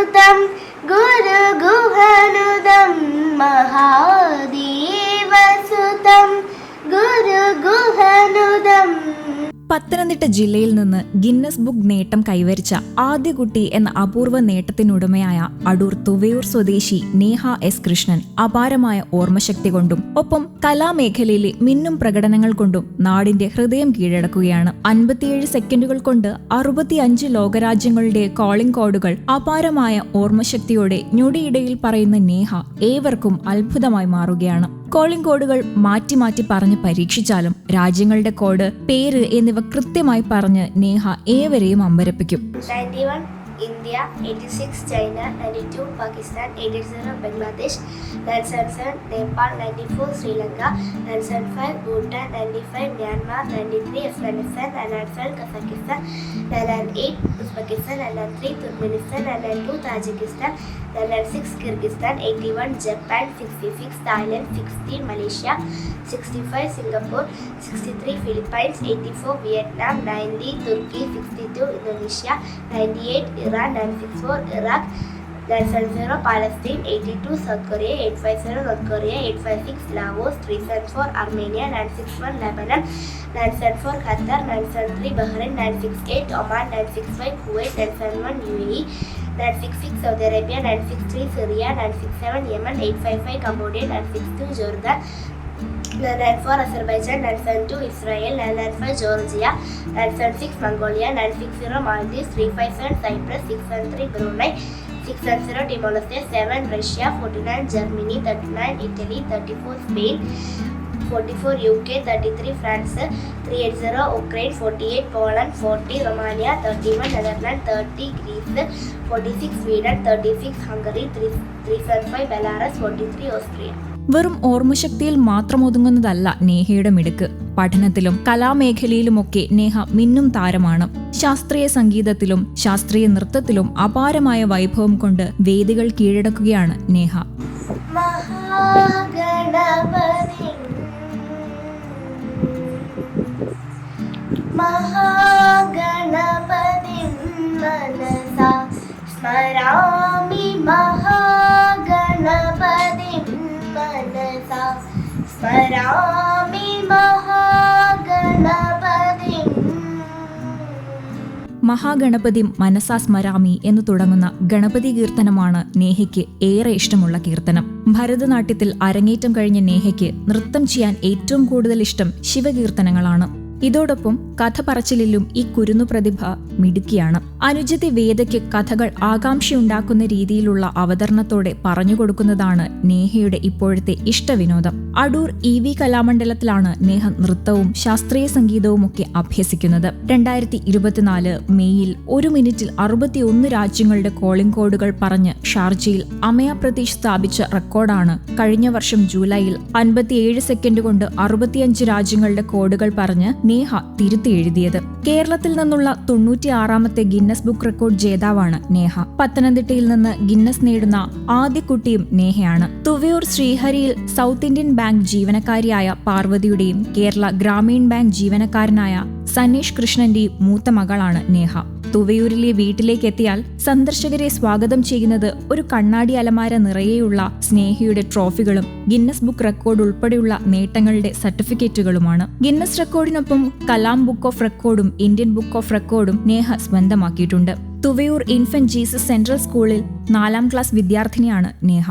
गुरुगुहनुदम् महादिवसुतं। गुरुगुहनुदम् പത്തനംതിട്ട ജില്ലയിൽ നിന്ന് Guinness book നേട്ടം കൈവരിച്ച ആദ്യ കുട്ടി എന്ന അപൂർവ നേട്ടത്തിനുടമയായ അടൂർ തുവയൂർ സ്വദേശി നേഹ എസ് കൃഷ്ണൻ അപാരമായ ഓർമ്മശക്തി കൊണ്ടും ഒപ്പം കലാമേഖലയിലെ മിന്നും പ്രകടനങ്ങൾ കൊണ്ടും നാടിന്റെ ഹൃദയം കീഴടക്കുകയാണ്. അൻപത്തിയേഴ് സെക്കൻഡുകൾ കൊണ്ട് അറുപത്തിയഞ്ച് ലോകരാജ്യങ്ങളുടെ കോളിംഗ് കോഡുകൾ അപാരമായ ഓർമ്മശക്തിയോടെ ഞൊടിയിടയിൽ പറയുന്ന നേഹ ഏവർക്കും അത്ഭുതമായി മാറുകയാണ്. കോളിംഗ് കോഡുകൾ മാറ്റി മാറ്റി പറഞ്ഞ് പരീക്ഷിച്ചാലും രാജ്യങ്ങളുടെ കോഡ് പേര് എന്നിവ കൃത്യമായി പറഞ്ഞ് നേഹ ഏവരെയും അമ്പരപ്പിക്കും. 91 India, 86 China, 92 Pakistan, 80 Bangladesh, 977 Nepal, 94 Sri Lanka, 975 Bhutan, 95 Myanmar, 93 Afghanistan, 997 Kazakhstan, 998 Uzbekistan, 993 Turkmenistan, 992 Tajikistan, 996 Kyrgyzstan, 81 Japan, 66 Thailand, 60 Malaysia, 65 Singapore, 63 Philippines, 84 Vietnam, 90 Turkey, 62 Indonesia, 98 Iran, 964 Iraq, 970 Palestine, 82 South Korea, 850 North Korea, 856 Laos, 374 Armenia, 961 Lebanon, 974 Qatar, 973 Bahrain, 968 Oman, 965 Kuwait, 971 UAE, 966 Saudi Arabia, 963 Syria, 967 Yemen, 855 Cambodia, 962 Jordan, 994 Azerbaijan, 972 Israel, 995 Georgia, 976 Mongolia, 960 Maldives, 357 Cyprus, 613 Brunei, 610 Timor-Leste, 7 Russia, 49 Germany, 39 Italy, 34 Spain, 44 UK, 33 France, 380 Ukraine, 48 Poland, 40 Romania, 31 Netherlands, 30 Greece, 46 Sweden, 36 Hungary, 3 375 Belarus, 43 Austria. വെറും ഓർമ്മശക്തിയിൽ മാത്രം ഒതുങ്ങുന്നതല്ല നേഹയുടെ മിടുക്ക്. പഠനത്തിലും കലാമേഖലയിലുമൊക്കെ നേഹ മിന്നും താരമാണ്. ശാസ്ത്രീയ സംഗീതത്തിലും ശാസ്ത്രീയ നൃത്തത്തിലും അപാരമായ വൈഭവം കൊണ്ട് വേദികൾ കീഴടക്കുകയാണ് നേഹ. മഹാഗണപതി മനസാ സ്മരാമി മഹാഗണപതി മഹാഗണപതി മനസാ സ്മരാമി എന്ന് തുടങ്ങുന്ന ഗണപതി കീർത്തനമാണ് നേഹയ്ക്ക് ഏറെ ഇഷ്ടമുള്ള കീർത്തനം. ഭരതനാട്യത്തിൽ അരങ്ങേറ്റം കഴിഞ്ഞ നേഹയ്ക്ക് നൃത്തം ചെയ്യാൻ ഏറ്റവും കൂടുതൽ ഇഷ്ടം ശിവകീർത്തനങ്ങളാണ്. ഇതോടൊപ്പം കഥ പറച്ചിലും ഈ കുരുന്നു പ്രതിഭ മിടുക്കിയാണ്. അനുജതി വേദയ്ക്ക് കഥകൾ ആകാംക്ഷയുണ്ടാക്കുന്ന രീതിയിലുള്ള അവതരണത്തോടെ പറഞ്ഞുകൊടുക്കുന്നതാണ് നേഹയുടെ ഇപ്പോഴത്തെ ഇഷ്ടവിനോദം. അടൂർ ഇ വി കലാമണ്ഡലത്തിലാണ് നേഹ നൃത്തവും ശാസ്ത്രീയ സംഗീതവും ഒക്കെ അഭ്യസിക്കുന്നത്. രണ്ടായിരത്തി ഇരുപത്തിനാല് മെയ്യിൽ ഒരു മിനിറ്റിൽ അറുപത്തിയൊന്ന് രാജ്യങ്ങളുടെ കോളിംഗ് കോഡുകൾ പറഞ്ഞ് ഷാർജയിൽ അമയ പ്രതീഷ് സ്ഥാപിച്ച റെക്കോർഡാണ് കഴിഞ്ഞ വർഷം ജൂലൈയിൽ അൻപത്തിയേഴ് സെക്കൻഡ് കൊണ്ട് അറുപത്തിയഞ്ച് രാജ്യങ്ങളുടെ കോഡുകൾ പറഞ്ഞ് നേഹ തിരുത്തി എഴുതിയത്. കേരളത്തിൽ നിന്നുള്ള തൊണ്ണൂറ്റിയാറാമത്തെ ഗിന്നസ് ബുക്ക് റെക്കോർഡ് ജേതാവാണ് നേഹ. പത്തനംതിട്ടയിൽ നിന്ന് ഗിന്നസ് നേടുന്ന ആദ്യ കുട്ടിയും നേഹയാണ്. തുവയൂർ ശ്രീഹരിയിൽ സൗത്ത് ഇന്ത്യൻ ബാങ്ക് ജീവനക്കാരിയായ പാർവതിയുടെയും കേരള ഗ്രാമീൺ ബാങ്ക് ജീവനക്കാരനായ സനീഷ് കൃഷ്ണന്റെയും മൂത്ത മകളാണ് നേഹ. തുവയൂരിലെ വീട്ടിലേക്ക് എത്തിയാൽ സന്ദർശകരെ സ്വാഗതം ചെയ്യുന്നത് ഒരു കണ്ണാടി അലമാര നിറയെയുള്ള സ്നേഹിയുടെ ട്രോഫികളും ഗിന്നസ് ബുക്ക് റെക്കോർഡ് ഉൾപ്പെടെയുള്ള നേട്ടങ്ങളുടെ സർട്ടിഫിക്കറ്റുകളുമാണ്. ഗിന്നസ് റെക്കോർഡിനൊപ്പം കലാം ബുക്ക് ഓഫ് റെക്കോർഡും ഇന്ത്യൻ ബുക്ക് ഓഫ് റെക്കോർഡും നേഹ സ്വന്തമാക്കിയിട്ടുണ്ട്. തുവയൂർ ഇൻഫന്റ് ജീസസ് സെൻട്രൽ സ്കൂളിൽ നാലാം ക്ലാസ് വിദ്യാർത്ഥിനിയാണ് നേഹ.